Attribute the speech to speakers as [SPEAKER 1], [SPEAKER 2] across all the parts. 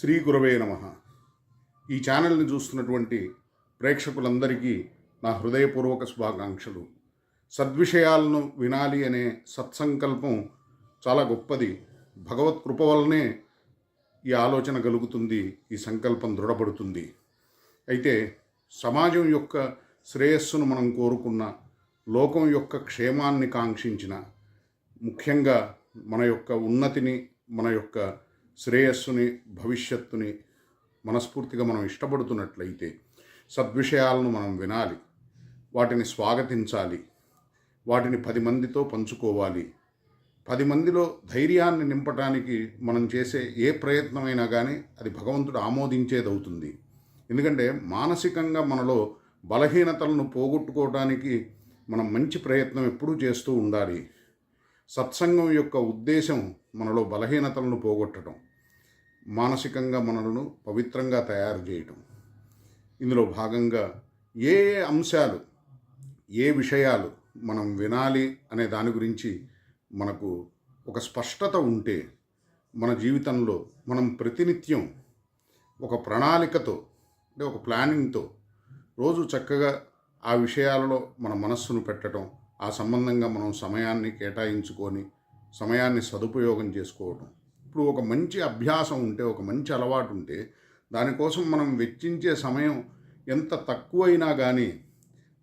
[SPEAKER 1] శ్రీ గురవే నమ. ఈ ఛానల్ని చూస్తున్నటువంటి ప్రేక్షకులందరికీ నా హృదయపూర్వక శుభాకాంక్షలు. సద్విషయాలను వినాలి అనే సత్సంకల్పం చాలా గొప్పది. భగవత్ కృప వల్లనే ఈ ఆలోచన కలుగుతుంది ఈ సంకల్పం దృఢపడుతుంది. అయితే సమాజం యొక్క శ్రేయస్సును మనం కోరుకున్న లోకం యొక్క క్షేమాన్ని కాంక్షించిన ముఖ్యంగా మన యొక్క ఉన్నతిని మన యొక్క శ్రేయస్సుని భవిష్యత్తుని మనస్ఫూర్తిగా మనం ఇష్టపడుతున్నట్లయితే సద్విషయాలను మనం వినాలి వాటిని స్వాగతించాలి వాటిని పది మందితో పంచుకోవాలి. పది మందిలో ధైర్యాన్ని నింపటానికి మనం చేసే ఏ ప్రయత్నమైనా కానీ అది భగవంతుడు ఆమోదించేదవుతుంది. ఎందుకంటే మానసికంగా మనలో బలహీనతలను పోగొట్టుకోవడానికి మనం మంచి ప్రయత్నం ఎప్పుడూ చేస్తూ ఉండాలి. సత్సంగం యొక్క ఉద్దేశం మనలో బలహీనతలను పోగొట్టడం మానసికంగా మనలను పవిత్రంగా తయారు చేయటం. ఇందులో భాగంగా ఏ అంశాలు ఏ విషయాలు మనం వినాలి అనే దాని గురించి మనకు ఒక స్పష్టత ఉంటే మన జీవితంలో మనం ప్రతినిత్యం ఒక ప్రణాళికతో అంటే ఒక ప్లానింగ్తో రోజు చక్కగా ఆ విషయాలలో మన మనస్సును పెట్టడం ఆ సంబంధంగా మనం సమయాన్ని కేటాయించుకొని సమయాన్ని సదుపయోగం చేసుకోవడం ఇప్పుడు ఒక మంచి అభ్యాసం ఉంటే ఒక మంచి అలవాటు ఉంటే దానికోసం మనం వెచ్చించే సమయం ఎంత తక్కువైనా కానీ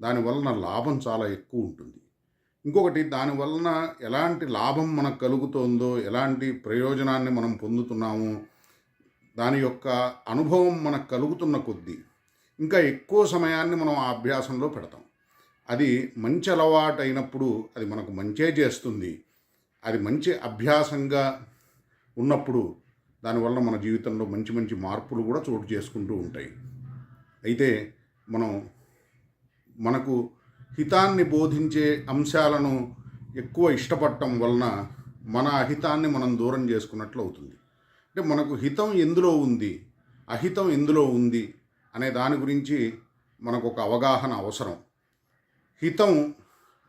[SPEAKER 1] దానివలన లాభం చాలా ఎక్కువ ఉంటుంది. ఇంకొకటి దానివలన ఎలాంటి లాభం మనకు కలుగుతోందో ఎలాంటి ప్రయోజనాన్ని మనం పొందుతున్నాము దాని యొక్క అనుభవం మనకు కలుగుతున్న కొద్దీ ఇంకా ఎక్కువ సమయాన్ని మనం ఆ అభ్యాసంలో పెడతాం. అది మంచి అలవాటు అయినప్పుడు అది మనకు మంచే చేస్తుంది. అది మంచి అభ్యాసంగా ఉన్నప్పుడు దానివల్ల మన జీవితంలో మంచి మంచి మార్పులు కూడా చోటు చేసుకుంటూ ఉంటాయి. అయితే మనం మనకు హితాన్ని బోధించే అంశాలను ఎక్కువ ఇష్టపడటం వలన మన అహితాన్ని మనం దూరం చేసుకున్నట్లు అవుతుంది. అంటే మనకు హితం ఎందులో ఉంది? అహితం ఎందులో ఉంది? అనే దాని గురించి మనకు ఒక అవగాహన అవసరం. హితం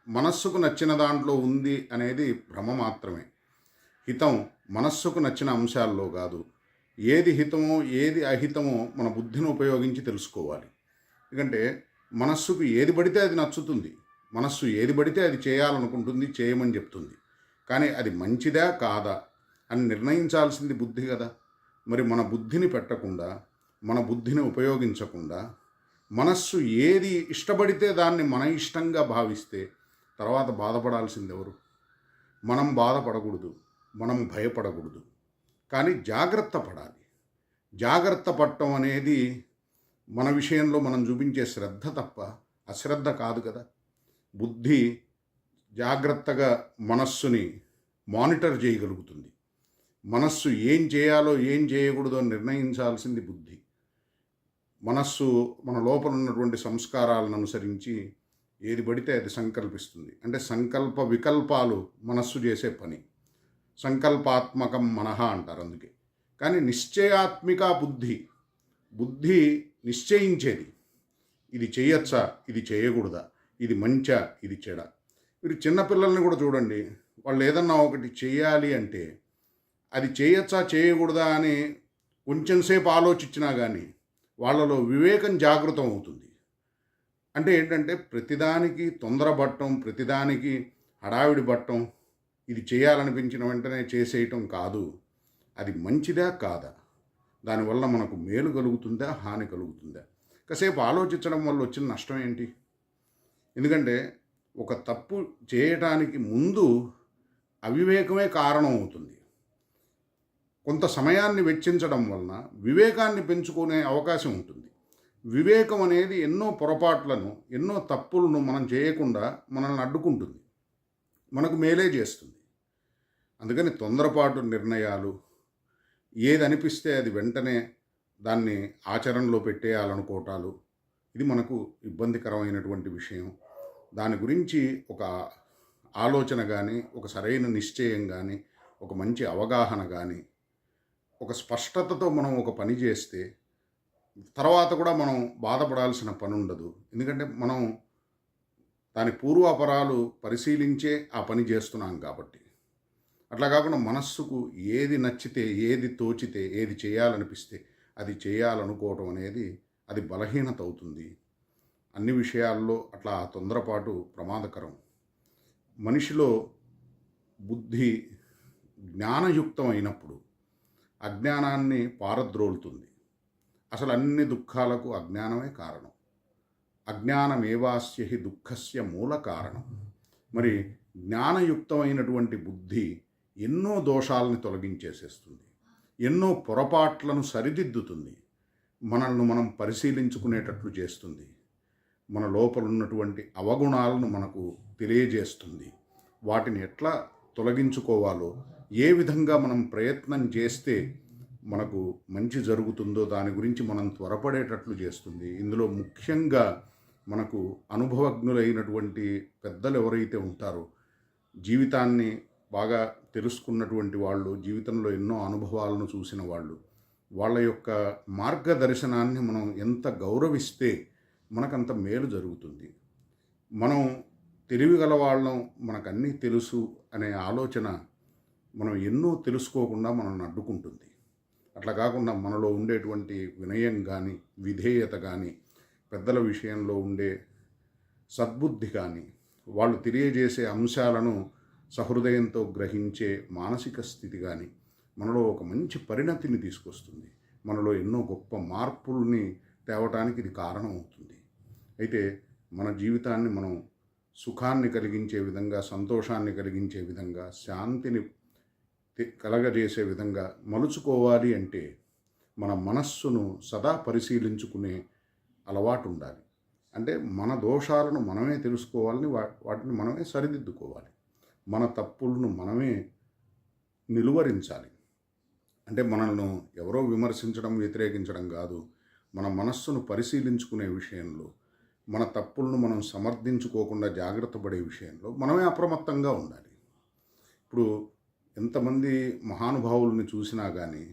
[SPEAKER 1] మనస్సుకు నచ్చిన దాంట్లో ఉంది అనేది భ్రమ మాత్రమే. హితం మనస్సుకు నచ్చిన అంశాల్లో కాదు. ఏది హితమో ఏది అహితమో మన బుద్ధిని ఉపయోగించి తెలుసుకోవాలి. ఎందుకంటే మనస్సుకు ఏది పడితే అది నచ్చుతుంది. మనస్సు ఏది పడితే అది చేయాలనుకుంటుంది చేయమని చెప్తుంది. కానీ అది మంచిదా కాదా అని నిర్ణయించాల్సింది బుద్ధి కదా. మరి మన బుద్ధిని పెట్టకుండా మన బుద్ధిని ఉపయోగించకుండా మనస్సు ఏది ఇష్టపడితే దాన్ని మన ఇష్టంగా భావిస్తే తర్వాత బాధపడాల్సింది ఎవరు? మనం బాధపడకూడదు మనం భయపడకూడదు. కానీ జాగ్రత్త పడాలి. జాగ్రత్త పడటం అనేది మన విషయంలో మనం చూపించే శ్రద్ధ తప్ప అశ్రద్ధ కాదు కదా. బుద్ధి జాగ్రత్తగా మనస్సుని మానిటర్ చేయగలుగుతుంది. మనస్సు ఏం చేయాలో ఏం చేయకూడదో నిర్ణయించాల్సింది బుద్ధి. మనస్సు మన లోపల ఉన్నటువంటి సంస్కారాలను అనుసరించి ఏది పడితే అది సంకల్పిస్తుంది. అంటే సంకల్ప వికల్పాలు మనస్సు చేసే పని. సంకల్పాత్మకం మనహ అంటారు అందుకే. కానీ నిశ్చయాత్మిక బుద్ధి బుద్ధి నిశ్చయించేది. ఇది చేయొచ్చా? ఇది చేయకూడదా? ఇది మంచా? ఇది చెడ? మీరు చిన్నపిల్లల్ని కూడా చూడండి. వాళ్ళు ఏదన్నా ఒకటి చేయాలి అంటే అది చేయొచ్చా? చేయకూడదా? అని కొంచెంసేపు ఆలోచించినా కానీ వాళ్ళలో వివేకం జాగృతం అవుతుంది. అంటే ఏంటంటే ప్రతిదానికి తొందరపడటం ప్రతిదానికి హడావిడి పట్టడం ఇది చేయాలనిపించిన వెంటనే చేసేయటం కాదు. అది మంచిదా కాదా? దానివల్ల మనకు మేలు కలుగుతుందా హాని కలుగుతుందా? కాసేపు ఆలోచించడం వల్ల వచ్చిన నష్టం ఏంటి? ఎందుకంటే ఒక తప్పు చేయటానికి ముందు అవివేకమే కారణం అవుతుంది. కొంత సమయాన్ని వెచ్చించడం వలన వివేకాన్ని పెంచుకునే అవకాశం ఉంటుంది. వివేకం అనేది ఎన్నో పొరపాట్లను ఎన్నో తప్పులను మనం చేయకుండా మనల్ని అడ్డుకుంటుంది. మనకు మేలే చేస్తుంది. అందుకని తొందరపాటు నిర్ణయాలు ఏది అనిపిస్తే అది వెంటనే దాన్ని ఆచరణలో పెట్టేయాలనుకోవటాలు ఇది మనకు ఇబ్బందికరమైనటువంటి విషయం. దాని గురించి ఒక ఆలోచన కానీ ఒక సరైన నిశ్చయం కానీ ఒక మంచి అవగాహన కానీ ఒక స్పష్టతతో మనం ఒక పని చేస్తే తర్వాత కూడా మనం బాధపడాల్సిన పని ఉండదు. ఎందుకంటే మనం దాని పూర్వాపరాలు పరిశీలించే ఆ పని చేస్తున్నాం కాబట్టి. అట్లా కాకుండా మనస్సుకు ఏది నచ్చితే ఏది తోచితే ఏది చేయాలనిపిస్తే అది చేయాలనుకోవటం అనేది అది బలహీనత అవుతుంది. అన్ని విషయాల్లో అట్లా ఆ తొందరపాటు ప్రమాదకరం. మనిషిలో బుద్ధి జ్ఞానయుక్తం అయినప్పుడు అజ్ఞానాన్ని పారద్రోలుతుంది. అసలు అన్ని దుఃఖాలకు అజ్ఞానమే కారణం. అజ్ఞానమేవాస్య హి దుఃఖస్య మూల కారణం. మరి జ్ఞానయుక్తమైనటువంటి బుద్ధి ఎన్నో దోషాలని తొలగించేసేస్తుంది. ఎన్నో పొరపాట్లను సరిదిద్దుతుంది. మనల్ని మనం పరిశీలించుకునేటట్లు చేస్తుంది. మన లోపల ఉన్నటువంటి అవగుణాలను మనకు తెలియజేస్తుంది. వాటిని ఎట్లా తొలగించుకోవాలో ఏ విధంగా మనం ప్రయత్నం చేస్తే మనకు మంచి జరుగుతుందో దాని గురించి మనం త్వరపడేటట్లు చేస్తుంది. ఇందులో ముఖ్యంగా మనకు అనుభవజ్ఞులైనటువంటి పెద్దలు ఎవరైతే ఉంటారో జీవితాన్ని బాగా తెలుసుకున్నటువంటి వాళ్ళు జీవితంలో ఎన్నో అనుభవాలను చూసిన వాళ్ళు వాళ్ళ యొక్క మార్గదర్శనాన్ని మనం ఎంత గౌరవిస్తే మనకంత మేలు జరుగుతుంది. మనం తెలివి గల వాళ్ళం మనకన్నీ తెలుసు అనే ఆలోచన మనం ఎన్నో తెలుసుకోకుండా మనల్ని అడ్డుకుంటుంది. అట్లా కాకుండా మనలో ఉండేటువంటి వినయం కానీ విధేయత కానీ పెద్దల విషయంలో ఉండే సద్బుద్ధి కానీ వాళ్ళు తెలియజేసే అంశాలను సహృదయంతో గ్రహించే మానసిక స్థితి కానీ మనలో ఒక మంచి పరిణతిని తీసుకొస్తుంది. మనలో ఎన్నో గొప్ప మార్పుల్ని తేవటానికి ఇది కారణం అవుతుంది అయితే మన జీవితాన్ని మనం సుఖాన్ని కలిగించే విధంగా సంతోషాన్ని కలిగించే విధంగా శాంతిని కలగజేసే విధంగా మలుచుకోవాలి అంటే మన మనస్సును సదా పరిశీలించుకునే అలవాటు ఉండాలి అంటే మన దోషాలను మనమే తెలుసుకోవాలని వా వాటిని మనమే సరిదిద్దుకోవాలి. మన తప్పులను మనమే నిలువరించాలి. అంటే మనల్ని ఎవరో విమర్శించడం వ్యతిరేకించడం కాదు. మన మనస్సును పరిశీలించుకునే విషయంలో మన తప్పులను మనం సమర్థించుకోకుండా జాగ్రత్త పడే విషయంలో మనమే అప్రమత్తంగా ఉండాలి. ఇప్పుడు ఎంతమంది మహానుభావుల్ని చూసినా కానీ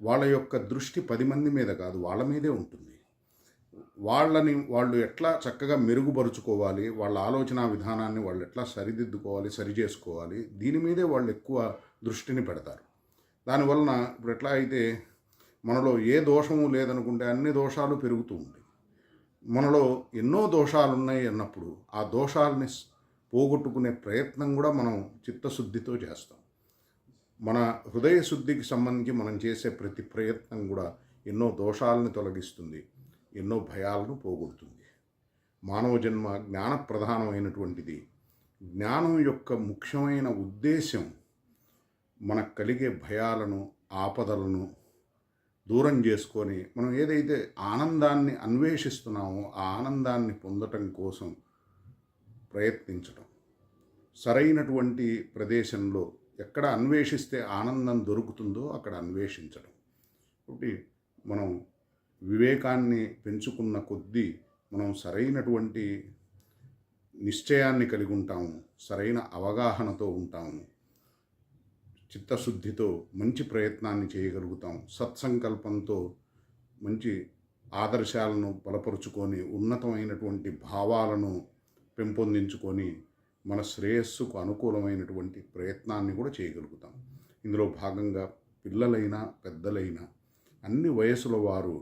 [SPEAKER 1] వాళ్ళ యొక్క దృష్టి పది మంది మీద కాదు వాళ్ళ మీదే ఉంటుంది. వాళ్ళని వాళ్ళు ఎట్లా చక్కగా మెరుగుపరుచుకోవాలి వాళ్ళ ఆలోచన విధానాన్ని వాళ్ళు ఎట్లా సరిదిద్దుకోవాలి సరి చేసుకోవాలి దీని మీదే వాళ్ళు ఎక్కువ దృష్టిని పెడతారు. దానివలన ఇప్పుడు ఎట్లా అయితే మనలో ఏ దోషము లేదనుకుంటే అన్ని దోషాలు పెరుగుతూ ఉంటాయి. మనలో ఎన్నో దోషాలు ఉన్నాయి అన్నప్పుడు ఆ దోషాలని పోగొట్టుకునే ప్రయత్నం కూడా మనం చిత్తశుద్ధితో చేస్తాం. మన హృదయ శుద్ధికి సంబంధించి మనం చేసే ప్రతి ప్రయత్నం కూడా ఎన్నో దోషాలను తొలగిస్తుంది ఎన్నో భయాలను పోగొడుతుంది. మానవ జన్మ జ్ఞాన ప్రధానమైనటువంటిది జ్ఞానం యొక్క ముఖ్యమైన ఉద్దేశం మనకు కలిగే భయాలను ఆపదలను దూరం చేసుకొని మనం ఏదైతే ఆనందాన్ని అన్వేషిస్తున్నామో ఆ ఆనందాన్ని పొందటం కోసం ప్రయత్నించటం. సరైనటువంటి ప్రదేశంలో ఎక్కడ అన్వేషిస్తే ఆనందం దొరుకుతుందో అక్కడ అన్వేషించడం ఒకటి మనం వివేకాన్ని పెంచుకున్న కొద్దీ మనం సరైనటువంటి నిశ్చయాన్ని కలిగి ఉంటాము సరైన అవగాహనతో ఉంటాము. చిత్తశుద్ధితో మంచి ప్రయత్నాన్ని చేయగలుగుతాం. సత్సంకల్పంతో మంచి ఆదర్శాలను బలపరుచుకొని ఉన్నతమైనటువంటి భావాలను పెంపొందించుకొని మన శ్రేయస్సుకు అనుకూలమైనటువంటి ప్రయత్నాన్ని కూడా చేయగలుగుతాం. ఇందులో భాగంగా పిల్లలైనా పెద్దలైనా అన్ని వయసుల వారు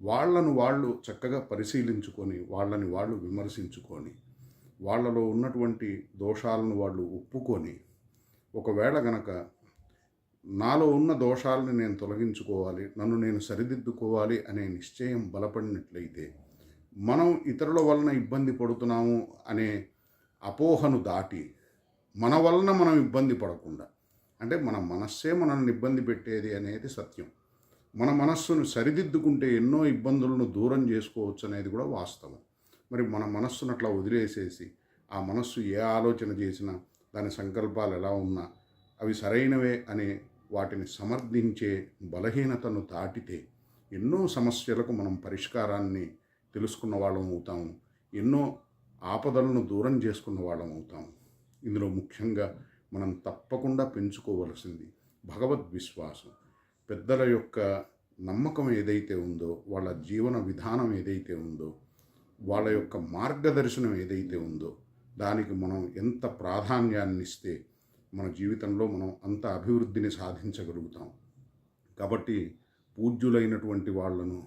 [SPEAKER 1] వాళ్ళను వాళ్ళు చక్కగా పరిశీలించుకొని వాళ్ళని వాళ్ళు విమర్శించుకొని వాళ్ళలో ఉన్నటువంటి దోషాలను వాళ్ళు ఒప్పుకొని ఒకవేళ గనక నాలో ఉన్న దోషాలని నేను తొలగించుకోవాలి నన్ను నేను సరిదిద్దుకోవాలి అనే నిశ్చయం బలపడినట్లయితే మనం ఇతరుల వలన ఇబ్బంది పడుతున్నాము అనే అపోహను దాటి మన వలన మనం ఇబ్బంది పడకుండా అంటే మన మనస్సే మనల్ని ఇబ్బంది పెట్టేది అనేది సత్యం. మన మనస్సును సరిదిద్దుకుంటే ఎన్నో ఇబ్బందులను దూరం చేసుకోవచ్చు అనేది కూడా వాస్తవం. మరి మన మనస్సును అట్లా వదిలేసేసి ఆ మనస్సు ఏ ఆలోచన చేసినా దాని సంకల్పాలు ఎలా ఉన్నా అవి సరైనవే అనే వాటిని సమర్థించే బలహీనతను దాటితే ఎన్నో సమస్యలకు మనం పరిష్కారాన్ని తెలుసుకున్న వాళ్ళం అవుతాము ఎన్నో ఆపదలను దూరం చేసుకున్న వాళ్ళం అవుతాము ఇందులో ముఖ్యంగా మనం తప్పకుండా పెంచుకోవలసింది భగవద్ విశ్వాసం. పెద్దల యొక్క నమ్మకం ఏదైతే ఉందో వాళ్ళ జీవన విధానం ఏదైతే ఉందో వాళ్ళ యొక్క మార్గదర్శనం ఏదైతే ఉందో దానికి మనం ఎంత ప్రాధాన్యాన్ని ఇస్తే మన జీవితంలో మనం అంత అభివృద్ధిని సాధించగలుగుతాం. కాబట్టి పూజ్యులైనటువంటి వాళ్ళను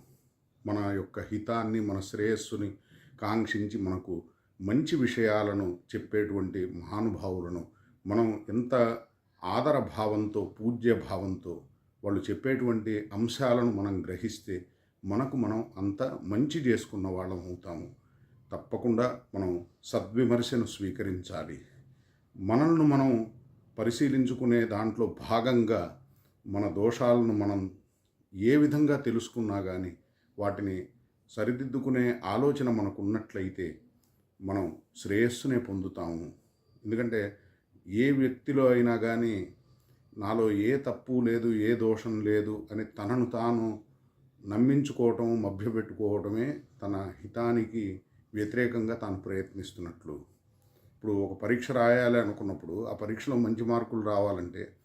[SPEAKER 1] మన యొక్క హితాన్ని మన శ్రేయస్సుని కాంక్షించి మనకు మంచి విషయాలను చెప్పేటువంటి మహానుభావులను మనం ఎంత ఆదర భావంతో పూజ్య భావంతో వాళ్ళు చెప్పేటువంటి అంశాలను మనం గ్రహిస్తే మనకు మనం అంత మంచి చేసుకున్న వాళ్ళం అవుతాము. తప్పకుండా మనం సద్విమర్శను స్వీకరించాలి. మనల్ని మనం పరిశీలించుకునే దాంట్లో భాగంగా మన దోషాలను మనం ఏ విధంగా తెలుసుకున్నా కానీ వాటిని సరిదిద్దుకునే ఆలోచన మనకు ఉన్నట్లయితే మనం శ్రేయస్సునే పొందుతాము. ఎందుకంటే ఏ వ్యక్తిలో అయినా కానీ నాలో ఏ తప్పు లేదు ఏ దోషం లేదు అని తనను తాను నమ్మించుకోవటం మభ్యపెట్టుకోవటమే తన హితానికి వ్యతిరేకంగా తాను ప్రయత్నిస్తున్నట్లు. ఇప్పుడు ఒక పరీక్ష రాయాలి అనుకున్నప్పుడు ఆ పరీక్షలో మంచి మార్కులు రావాలంటే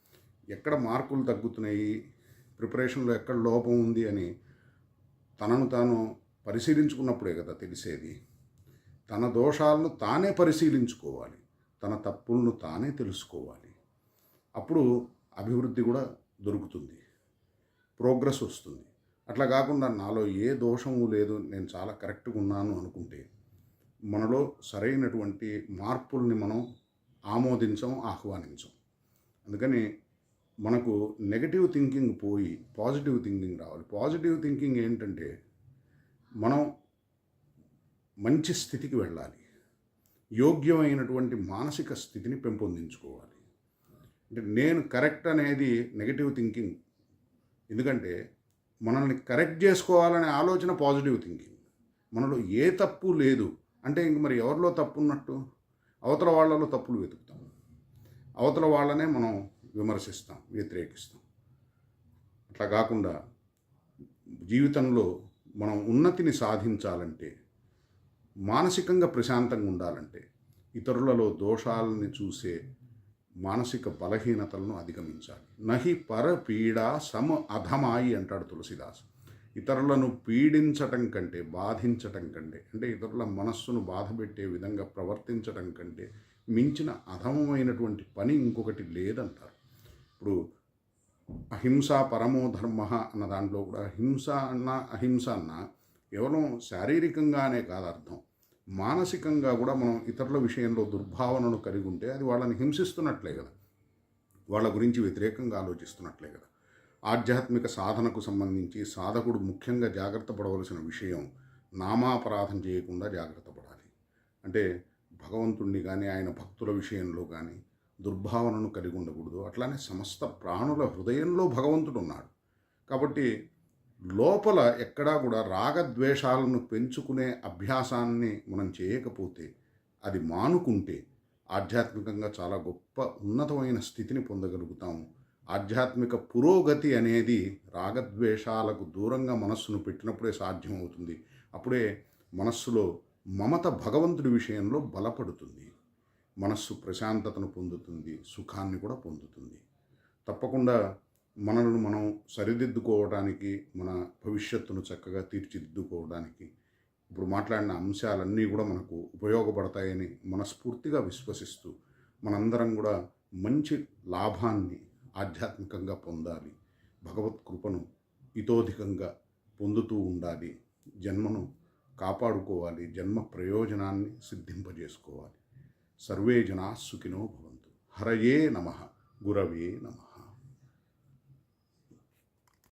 [SPEAKER 1] ఎక్కడ మార్కులు తగ్గుతున్నాయి? ప్రిపరేషన్లో ఎక్కడ లోపం ఉంది అని తనను తాను పరిశీలించుకున్నప్పుడే కదా తెలిసేది. తన దోషాలను తానే పరిశీలించుకోవాలి. తన తప్పులను తానే తెలుసుకోవాలి. అప్పుడు అభివృద్ధి కూడా దొరుకుతుంది. ప్రోగ్రెస్ వస్తుంది. అట్లా కాకుండా నాలో ఏ దోషము లేదు. నేను చాలా కరెక్ట్గా ఉన్నాను అనుకుంటే మనలో సరైనటువంటి మార్పుల్ని మనం ఆమోదించం ఆహ్వానించం. అందుకని మనకు నెగటివ్ థింకింగ్ పోయి పాజిటివ్ థింకింగ్ రావాలి. పాజిటివ్ థింకింగ్ ఏంటంటే మనం మంచి స్థితికి వెళ్ళాలి. యోగ్యమైనటువంటి మానసిక స్థితిని పెంపొందించుకోవాలి. అంటే నేను కరెక్ట్ అనేది నెగటివ్ థింకింగ్ ఎందుకంటే మనల్ని కరెక్ట్ చేసుకోవాలనే ఆలోచన పాజిటివ్ థింకింగ్ మనలో ఏ తప్పు లేదు. అంటే ఇంక మరి ఎవరిలో తప్పు ఉన్నట్టు అవతల వాళ్ళలో తప్పులు వెతుకుతాం. అవతల వాళ్ళనే మనం విమర్శిస్తాం వ్యతిరేకిస్తాం. అట్లా కాకుండా జీవితంలో మనం ఉన్నతిని సాధించాలంటే మానసికంగా ప్రశాంతంగా ఉండాలంటే ఇతరులలో దోషాలని చూసే మానసిక బలహీనతలను అధిగమించాలి. నహి పరపీడ సమ అధమాయి అంటాడు తులసిదాసు. ఇతరులను పీడించటం కంటే బాధించటం కంటే అంటే ఇతరుల మనస్సును బాధపెట్టే విధంగా ప్రవర్తించటం కంటే మించిన అధమమైనటువంటి పని ఇంకొకటి లేదంటారు. ఇప్పుడు అహింస పరమో ధర్మ అన్న దాంట్లో కూడా హింస అన్న అహింస అన్న కేవలం శారీరకంగానే కాదు అర్థం. మానసికంగా కూడా మనం ఇతరుల విషయంలో దుర్భావనను కలిగి ఉంటే అది వాళ్ళని హింసిస్తున్నట్లే కదా. వాళ్ళ గురించి వ్యతిరేకంగా ఆలోచిస్తున్నట్లే కదా. ఆధ్యాత్మిక సాధనకు సంబంధించి సాధకుడు ముఖ్యంగా జాగ్రత్త పడవలసిన విషయం నామాపరాధం చేయకుండా జాగ్రత్త పడాలి. అంటే భగవంతుణ్ణి కానీ ఆయన భక్తుల విషయంలో కానీ దుర్భావనను కలిగి ఉండకూడదు. అట్లానే సమస్త ప్రాణుల హృదయంలో భగవంతుడు ఉన్నాడు. కాబట్టి లోపల ఎక్కడా కూడా రాగద్వేషాలను పెంచుకునే అభ్యాసాన్ని మనం చేయకపోతే అది మానుకుంటే ఆధ్యాత్మికంగా చాలా గొప్ప ఉన్నతమైన స్థితిని పొందగలుగుతాము. ఆధ్యాత్మిక పురోగతి అనేది రాగద్వేషాలకు దూరంగా మనస్సును పెట్టినప్పుడే సాధ్యమవుతుంది. అప్పుడే మనస్సులో మమత భగవంతుడి విషయంలో బలపడుతుంది. మనస్సు ప్రశాంతతను పొందుతుంది సుఖాన్ని కూడా పొందుతుంది. తప్పకుండా మనల్ని మనం సరిదిద్దుకోవడానికి మన భవిష్యత్తును చక్కగా తీర్చిదిద్దుకోవడానికి ఇప్పుడు మాట్లాడిన అంశాలన్నీ కూడా మనకు ఉపయోగపడతాయని మనస్ఫూర్తిగా విశ్వసిస్తూ మనందరం కూడా మంచి లాభాన్ని ఆధ్యాత్మికంగా పొందాలి. భగవత్ కృపను ఇతోధికంగా పొందుతూ ఉండాలి. జన్మను కాపాడుకోవాలి. జన్మ ప్రయోజనాన్ని సిద్ధింపజేసుకోవాలి. సర్వే జనా సుఖినో భవంతు. హరయే నమ. గురవే నమ.